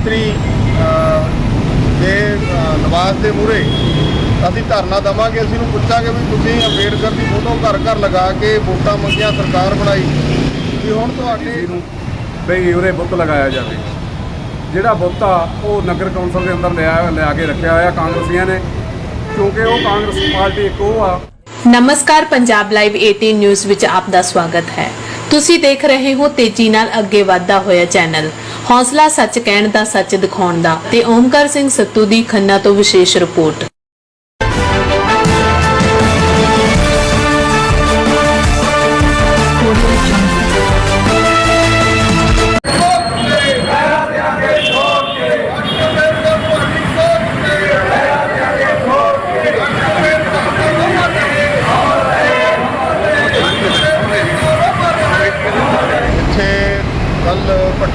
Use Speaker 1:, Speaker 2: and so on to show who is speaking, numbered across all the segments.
Speaker 1: ਮੰਤਰੀ ਦੇ ਨਿਵਾਸ ਦੇ ਮੂਹਰੇ ਅਸੀਂ ਧਰਨਾ ਦਵਾਂਗੇ। ਅਸੀਂ ਨੂੰ ਪੁੱਛਾਂਗੇ ਵੀ ਤੁਸੀਂ ਅੰਬੇਡਕਰ ਦੀ ਫੋਟੋ ਘਰ ਘਰ ਲਗਾ ਕੇ ਵੋਟਾਂ ਮੰਗੀਆਂ ਸਰਕਾਰ ਬਣਾਈ। ਵੀ ਹੁਣ ਤੁਹਾਡੇ
Speaker 2: ਬਈ ਉਰੇ ਬੁੱਤ ਲਗਾਇਆ ਜਾਵੇ। ਜਿਹੜਾ ਬੁੱਤ ਆ ਉਹ ਨਗਰ ਕੌਂਸਲ ਦੇ ਅੰਦਰ ਲਿਆ ਲਿਆ ਕੇ ਰੱਖਿਆ ਹੋਇਆ ਕਾਂਗਰਸੀਆਂ ਨੇ। ਕਿਉਂਕਿ ਉਹ ਕਾਂਗਰਸ ਪਾਰਟੀ ਇੱਕ ਉਹ ਆ।
Speaker 3: ਨਮਸਕਾਰ ਪੰਜਾਬ ਲਾਈਵ 18 ਨਿਊਜ਼ ਵਿੱਚ ਆਪ ਦਾ ਸਵਾਗਤ ਹੈ। ਤੁਸੀਂ ਦੇਖ ਰਹੇ ਹੋ ਤੇਜ਼ੀ ਨਾਲ ਅੱਗੇ ਵਧਦਾ ਹੋਇਆ ਚੈਨਲ। ਹੌਸਲਾ ਸੱਚ ਕਹਿਣ ਦਾ, ਸੱਚ ਦਿਖਾਉਣ ਦਾ ਤੇ ਓਮਕਾਰ ਸਿੰਘ ਸੱਤੂ ਦੀ ਖੰਨਾ ਤੋਂ ਵਿਸ਼ੇਸ਼ ਰਿਪੋਰਟ।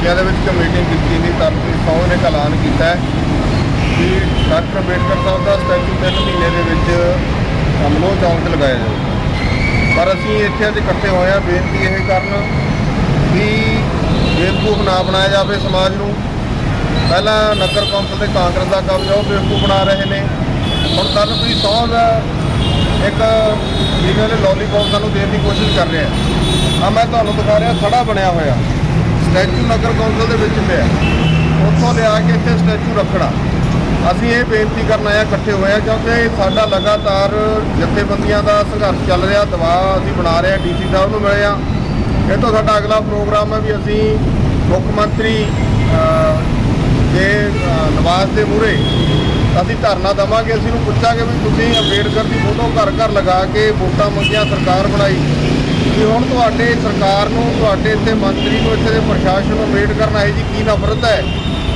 Speaker 1: ਭੱਟੀਆਂ ਦੇ ਵਿੱਚ ਇੱਕ ਮੀਟਿੰਗ ਕੀਤੀ ਸੀ ਤਰਨਪ੍ਰੀਤ ਸੌ ਨੇ ਇੱਕ ਐਲਾਨ ਕੀਤਾ ਹੈ ਕਿ ਡਾਕਟਰ ਅੰਬੇਡਕਰ ਸਾਹਿਬ ਦਾ ਸਟੈਚੂ ਤਿੰਨ ਮਹੀਨੇ ਦੇ ਵਿੱਚ ਅਮਲੋ ਚੌਂਕ 'ਤੇ ਲਗਾਇਆ ਜਾਊਗਾ ਪਰ ਅਸੀਂ ਇੱਥੇ ਅੱਜ ਇਕੱਠੇ ਹੋਏ ਹਾਂ, ਬੇਨਤੀ ਇਹ ਕਰਨ ਵੀ ਬੇਵਕੂਫ ਨਾ ਬਣਾਇਆ ਜਾਵੇ ਸਮਾਜ ਨੂੰ। ਪਹਿਲਾਂ ਨਗਰ ਕੌਂਸਲ ਤੇ ਕਾਂਗਰਸ ਦਾ ਕਬਜ਼ਾ ਉਹ ਬੇਵਕੂਫ ਬਣਾ ਰਹੇ ਨੇ। ਹੁਣ ਤਰਨਪ੍ਰੀਤ ਸੌ ਦਾ ਇੱਕ ਜਿਵੇਂ ਨੇ ਲੋਲੀਪੌਪ ਸਾਨੂੰ ਦੇਣ ਦੀ ਕੋਸ਼ਿਸ਼ ਕਰ ਰਿਹਾ ਆ ਮੈਂ ਤੁਹਾਨੂੰ ਦਿਖਾ ਰਿਹਾ ਥੜਾ ਬਣਿਆ ਹੋਇਆ। ਸਟੈਚੂ ਨਗਰ ਕੌਂਸਲ ਦੇ ਵਿੱਚ ਪਿਆ। ਉੱਥੋਂ ਲਿਆ ਕੇ ਇੱਥੇ ਸਟੈਚੂ ਰੱਖਣਾ। ਅਸੀਂ ਇਹ ਬੇਨਤੀ ਕਰਨ ਆਏ ਇਕੱਠੇ ਹੋਏ ਹਾਂ, ਕਿਉਂਕਿ ਸਾਡਾ ਲਗਾਤਾਰ ਜਥੇਬੰਦੀਆਂ ਦਾ ਸੰਘਰਸ਼ ਚੱਲ ਰਿਹਾ, ਦਬਾਅ ਅਸੀਂ ਬਣਾ ਰਹੇ ਹਾਂ, ਡੀਸੀ ਸਾਹਿਬ ਨੂੰ ਮਿਲੇ ਹਾਂ। ਇਹ ਤੋਂ ਸਾਡਾ ਅਗਲਾ ਪ੍ਰੋਗਰਾਮ ਹੈ ਵੀ ਅਸੀਂ ਮੁੱਖ ਮੰਤਰੀ ਦੇ ਨਿਵਾਸ ਦੇ ਮੂਹਰੇ ਅਸੀਂ ਧਰਨਾ ਦਵਾਂਗੇ। ਅਸੀਂ ਨੂੰ ਪੁੱਛਾਂਗੇ ਵੀ ਤੁਸੀਂ ਅੰਬੇਡਕਰ ਦੀ ਫੋਟੋ ਘਰ ਘਰ ਲਗਾ ਕੇ ਵੋਟਾਂ ਮੰਗੀਆਂ, ਸਰਕਾਰ ਬਣਾਈ। ਕਿ ਹੁਣ ਤੁਹਾਡੇ ਸਰਕਾਰ ਨੂੰ, ਤੁਹਾਡੇ ਇੱਥੇ ਮੰਤਰੀ ਨੂੰ, ਇੱਥੇ ਦੇ ਪ੍ਰਸ਼ਾਸਨ ਨੂੰ ਅੰਬੇਡਕਰ ਕਰਨ ਆਏ ਜੀ, ਕੀ ਨਫ਼ਰਤ ਹੈ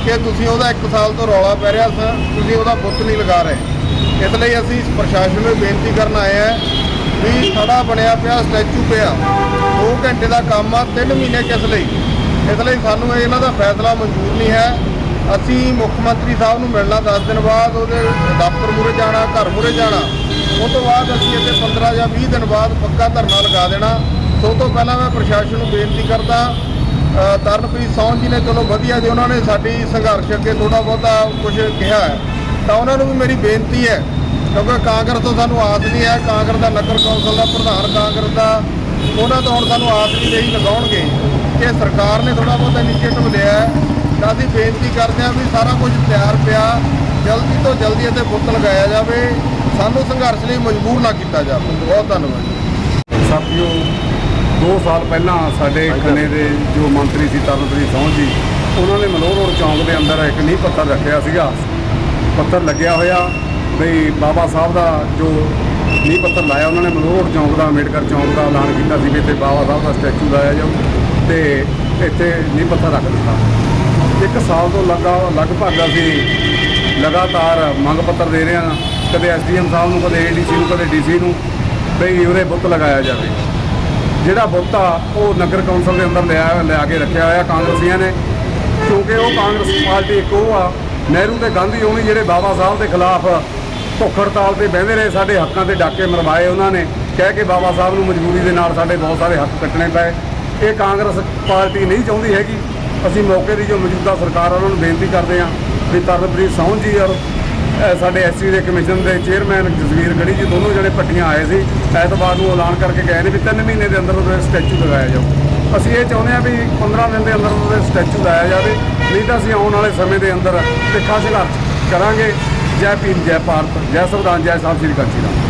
Speaker 1: ਕਿ ਤੁਸੀਂ ਉਹਦਾ 1 ਸਾਲ ਤੋਂ ਰੌਲਾ ਪੈ ਰਿਹਾ ਸਰ ਤੁਸੀਂ ਉਹਦਾ ਬੁੱਤ ਨਹੀਂ ਲਗਾ ਰਹੇ? ਇਸ ਲਈ ਅਸੀਂ ਪ੍ਰਸ਼ਾਸਨ ਨੂੰ ਬੇਨਤੀ ਕਰਨ ਆਏ ਹਾਂ ਵੀ ਸੜਾ ਬਣਿਆ ਪਿਆ, ਸਟੈਚੂ ਪਿਆ 2 ਘੰਟੇ ਦਾ ਕੰਮ ਆ 3 ਮਹੀਨੇ ਕਿਸ ਲਈ? ਇਸ ਲਈ ਸਾਨੂੰ ਇਹਨਾਂ ਦਾ ਫੈਸਲਾ ਮਨਜ਼ੂਰ ਨਹੀਂ ਹੈ। ਅਸੀਂ ਮੁੱਖ ਮੰਤਰੀ ਸਾਹਿਬ ਨੂੰ ਮਿਲਣਾ 10 ਦਿਨ ਬਾਅਦ, ਉਹਦੇ ਦਫ਼ਤਰ ਮੂਹਰੇ ਜਾਣਾ, ਘਰ ਮੂਹਰੇ ਜਾਣਾ। ਉਹ ਤੋਂ ਬਾਅਦ ਅਸੀਂ ਇੱਥੇ 15 ਜਾਂ 20 ਦਿਨ ਬਾਅਦ ਪੱਕਾ ਧਰਨਾ ਲਗਾ ਦੇਣਾ। ਸੋ ਤੋਂ ਪਹਿਲਾਂ ਮੈਂ ਪ੍ਰਸ਼ਾਸਨ ਨੂੰ ਬੇਨਤੀ ਕਰਦਾ ਤਰਨਪ੍ਰੀਤ ਸੌਨ ਜੀ ਨੇ ਚਲੋ ਵਧੀਆ ਜੇ ਉਹਨਾਂ ਨੇ ਸਾਡੀ ਸੰਘਰਸ਼ ਅੱਗੇ ਥੋੜਾ ਬਹੁਤਾ ਕੁਝ ਕਿਹਾ ਹੈ, ਤਾਂ ਉਹਨਾਂ ਨੂੰ ਵੀ ਮੇਰੀ ਬੇਨਤੀ ਹੈ, ਕਿਉਂਕਿ ਕਾਂਗਰਸ ਤੋਂ ਸਾਨੂੰ ਆਸ ਨਹੀਂ ਹੈ, ਕਾਂਗਰਸ ਦਾ ਨਗਰ ਕੌਂਸਲ ਦਾ, ਪ੍ਰਧਾਨ ਕਾਂਗਰਸ ਦਾ, ਉਹਨਾਂ ਤੋਂ ਹੁਣ ਸਾਨੂੰ ਆਸ ਨਹੀਂ ਰਹੀ ਲਗਾਉਣਗੇ ਕਿ ਸਰਕਾਰ ਨੇ ਥੋੜਾ ਬਹੁਤਾ ਇਨੀਸ਼ੀਏਟਿਵ ਲਿਆ ਤਾਂ ਅਸੀਂ ਬੇਨਤੀ ਕਰਦੇ ਹਾਂ ਵੀ ਸਾਰਾ ਕੁਝ ਤਿਆਰ ਪਿਆ, ਜਲਦੀ ਤੋਂ ਜਲਦੀ ਇੱਥੇ ਬੁੱਤ ਲਗਾਇਆ ਜਾਵੇ। ਸਾਨੂੰ ਸੰਘਰਸ਼ ਲਈ ਮਜਬੂਰ ਨਾ ਕੀਤਾ ਜਾਵੇ। ਬਹੁਤ ਧੰਨਵਾਦ
Speaker 2: ਸਾਥੀਓ 2 ਸਾਲ ਪਹਿਲਾਂ ਸਾਡੇ ਖੰਨੇ ਦੇ ਜੋ ਮੰਤਰੀ ਸੀ ਤਰਨਪ੍ਰੀਤ ਸੌਂ ਜੀ, ਉਹਨਾਂ ਨੇ ਮਲੋਹ ਰੋਡ ਚੌਂਕ ਦੇ ਅੰਦਰ ਇੱਕ ਨੀਂਹ ਪੱਥਰ ਰੱਖਿਆ ਸੀਗਾ। ਪੱਥਰ ਲੱਗਿਆ ਹੋਇਆ, ਬਈ ਬਾਬਾ ਸਾਹਿਬ ਦਾ ਜੋ ਨੀਂਹ ਪੱਥਰ ਲਾਇਆ, ਉਹਨਾਂ ਨੇ ਮਲੋਹ ਰੋਡ ਚੌਂਕ ਦਾ, ਅੰਬੇਡਕਰ ਚੌਂਕ ਦਾ ਐਲਾਨ ਕੀਤਾ ਸੀ ਵੀ ਇੱਥੇ ਬਾਬਾ ਸਾਹਿਬ ਦਾ ਸਟੈਚੂ ਲਾਇਆ ਜਾਊ ਤੇ ਇੱਥੇ ਨੀਂਹ ਪੱਥਰ ਰੱਖ ਦਿੱਤਾ। ਇੱਕ ਸਾਲ ਤੋਂ ਲੱਗਾ, ਲਗਭਗ ਅਸੀਂ ਲਗਾਤਾਰ ਮੰਗ ਪੱਤਰ ਦੇ ਰਹੇ ਹਾਂ। ਕਦੇ ਐਸਡੀਐਮ ਸਾਹਿਬ ਨੂੰ, ਕਦੇ ਏਡੀਸੀ ਨੂੰ, ਕਦੇ ਡੀਸੀ ਨੂੰ ਬਈ ਉਹਦੇ ਬੁੱਤ ਲਗਾਇਆ ਜਾਵੇ। ਜਿਹੜਾ ਬੁੱਤ ਆ, ਉਹ ਨਗਰ ਕੌਂਸਲ ਦੇ ਅੰਦਰ ਲਿਆ ਲਿਆ ਕੇ ਰੱਖਿਆ ਹੋਇਆ ਕਾਂਗਰਸੀਆਂ ਨੇ। ਕਿਉਂਕਿ ਉਹ ਕਾਂਗਰਸ ਪਾਰਟੀ ਇੱਕ ਉਹ ਆ, ਨਹਿਰੂ ਤੇ ਗਾਂਧੀ ਉਹ ਵੀ ਜਿਹੜੇ ਬਾਬਾ ਸਾਹਿਬ ਦੇ ਖਿਲਾਫ ਭੁੱਖ ਹੜਤਾਲ ਤੇ ਬਹਿੰਦੇ ਰਹੇ, ਸਾਡੇ ਹੱਕਾਂ ਤੇ ਡਾਕੇ ਮਰਵਾਏ ਉਹਨਾਂ ਨੇ। ਕਹਿ ਕੇ ਬਾਬਾ ਸਾਹਿਬ ਨੂੰ ਮਜਬੂਰੀ ਦੇ ਨਾਲ ਸਾਡੇ ਬਹੁਤ ਸਾਰੇ ਹੱਕ ਕੱਟਣੇ ਪਏ। ਇਹ ਕਾਂਗਰਸ ਪਾਰਟੀ ਨਹੀਂ ਚਾਹੁੰਦੀ ਹੈਗੀ। ਅਸੀਂ ਮੌਕੇ ਦੀ ਜੋ ਮੌਜੂਦਾ ਸਰਕਾਰ ਆ, ਉਹਨਾਂ ਨੂੰ ਬੇਨਤੀ ਕਰਦੇ ਹਾਂ ਵੀ ਤਰਨਪ੍ਰੀਤ ਸੌਂ ਜੀ ਔਰ ਸਾਡੇ ਐਸਸੀ ਦੇ ਕਮਿਸ਼ਨ ਦੇ ਚੇਅਰਮੈਨ ਜਸਵੀਰ ਗੜੀ ਜੀ ਦੋਨੋਂ ਜਿਹੜੇ ਪੱਟੀਆਂ ਆਏ ਸੀ। ਐਤਵਾਰ ਨੂੰ ਐਲਾਨ ਕਰਕੇ ਗਏ ਨੇ ਵੀ 3 ਮਹੀਨੇ ਦੇ ਅੰਦਰ ਉਹਦੇ ਸਟੈਚੂ ਲਗਾਇਆ ਜਾਊ। ਅਸੀਂ ਇਹ ਚਾਹੁੰਦੇ ਹਾਂ ਵੀ 15 ਦਿਨ ਦੇ ਅੰਦਰ ਉਹਦੇ ਸਟੈਚੂ ਲਾਇਆ ਜਾਵੇ। ਨਹੀਂ ਤਾਂ ਅਸੀਂ ਆਉਣ ਵਾਲੇ ਸਮੇਂ ਦੇ ਅੰਦਰ ਤਿੱਖਾ ਸੰਘਰਸ਼ ਕਰਾਂਗੇ। ਜੈ ਭੀਮ, ਜੈ ਭਾਰਤ, ਜੈ ਸੰਵਿਧਾਨ, ਜੈ ਸਾਹਿਬ ਸ੍ਰੀ ਅਕਾਲ ਜੀ ਰਾਮ